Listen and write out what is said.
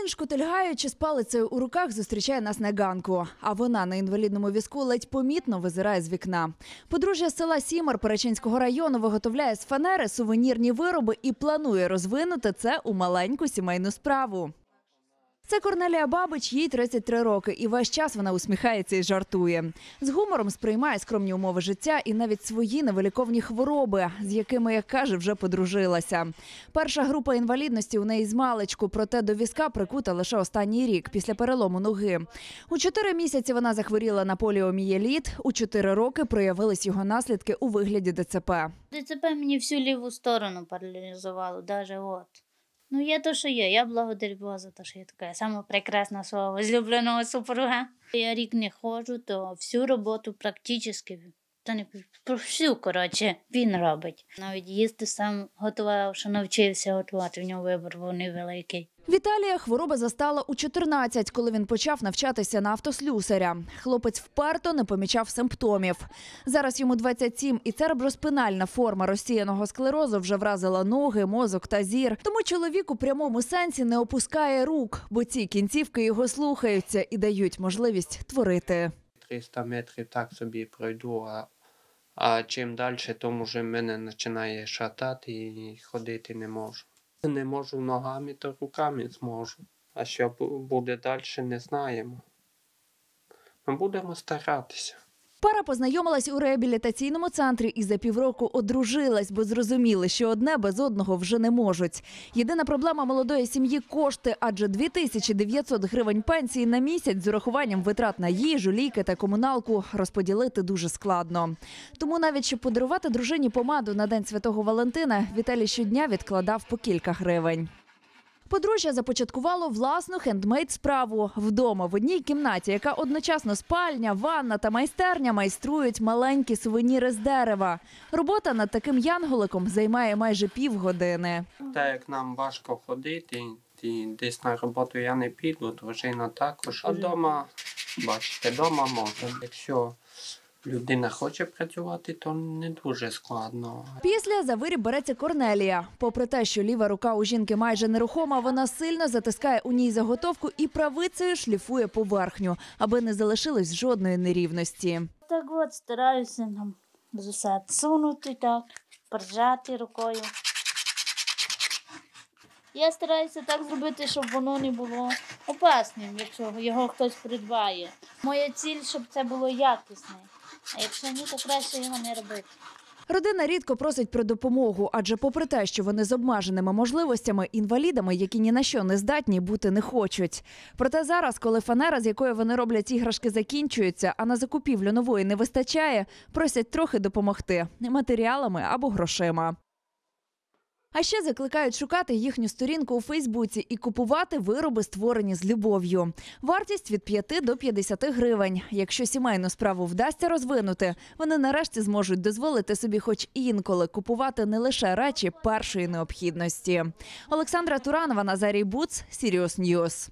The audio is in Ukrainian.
Він, шкотельгаючи з палицею у руках, зустрічає нас на ганку. А вона на інвалідному візку ледь помітно визирає з вікна. Подружжя з села Сімар Перечинського району виготовляє з фанери сувенірні вироби і планує розвинути це у маленьку сімейну справу. Це Корнелія Бабич, їй 33 роки, і весь час вона усміхається і жартує. З гумором сприймає скромні умови життя і навіть свої невиліковні хвороби, з якими, як каже, вже подружилася. Перша група інвалідності у неї з маличку, проте до візка прикута лише останній рік після перелому ноги. У чотири місяці вона захворіла на поліомієліт. У чотири роки проявились його наслідки у вигляді ДЦП. ДЦП мені всю ліву сторону паралізувало, даже от. Ну, є то, що є. Я благодарю Бога за те, що я така сама прекрасна свого возлюбленого супруга. Я рік не ходжу, то всю роботу практично, та не про всю, коротше, він робить. Навіть їсти сам готував, що навчився готувати, в нього вибор був невеликий. Віталія хвороба застала у 14, коли він почав навчатися на автослюсаря. Хлопець вперто не помічав симптомів. Зараз йому 27, і цереброспинальна форма розсіяного склерозу вже вразила ноги, мозок та зір. Тому чоловік у прямому сенсі не опускає рук, бо ці кінцівки його слухаються і дають можливість творити. 300 метрів так собі пройду, а, а чим далі, тому вже мене починає шатати і ходити не можу. Не можу ногами, то руками зможу. А що буде далі, не знаємо. Ми будемо старатися. Пара познайомилась у реабілітаційному центрі і за півроку одружилась, бо зрозуміли, що одне без одного вже не можуть. Єдина проблема молодої сім'ї кошти, адже 2900 гривень пенсії на місяць з урахуванням витрат на їжу, ліки та комуналку розподілити дуже складно. Тому навіть щоб подарувати дружині помаду на день святого Валентина, Віталій щодня відкладав по кілька гривень. Подружжя започаткувало власну хендмейд справу вдома в одній кімнаті, яка одночасно спальня, ванна та майстерня майструють маленькі сувеніри з дерева. Робота над таким янголиком займає майже півгодини. Так як нам важко ходити, і десь на роботу я не піду, дружина також. А вдома, бачите, вдома можна. Якщо людина хоче працювати, то не дуже складно. Після за виріб береться Корнелія. Попри те, що ліва рука у жінки майже нерухома, вона сильно затискає у ній заготовку і правицею шліфує поверхню, аби не залишилось жодної нерівності. Так от стараюся нам усе сунути так, прижати рукою. Я стараюся так зробити, щоб воно не було опасним, якщо його хтось придбає. Моя ціль, щоб це було якісне. А якщо ні, то краще його не робити. Родина рідко просить про допомогу, адже, попри те, що вони з обмеженими можливостями, інвалідами, які ні на що не здатні, бути не хочуть. Проте зараз, коли фанера, з якої вони роблять іграшки, закінчується, а на закупівлю нової не вистачає, просять трохи допомогти матеріалами або грошима. А ще закликають шукати їхню сторінку у Фейсбуці і купувати вироби, створені з любов'ю. Вартість від 5 до 50 гривень. Якщо сімейну справу вдасться розвинути, вони нарешті зможуть дозволити собі, хоч інколи, купувати не лише речі першої необхідності. Олександра Туранова, Назарій Буц, Сіріус Ньюс.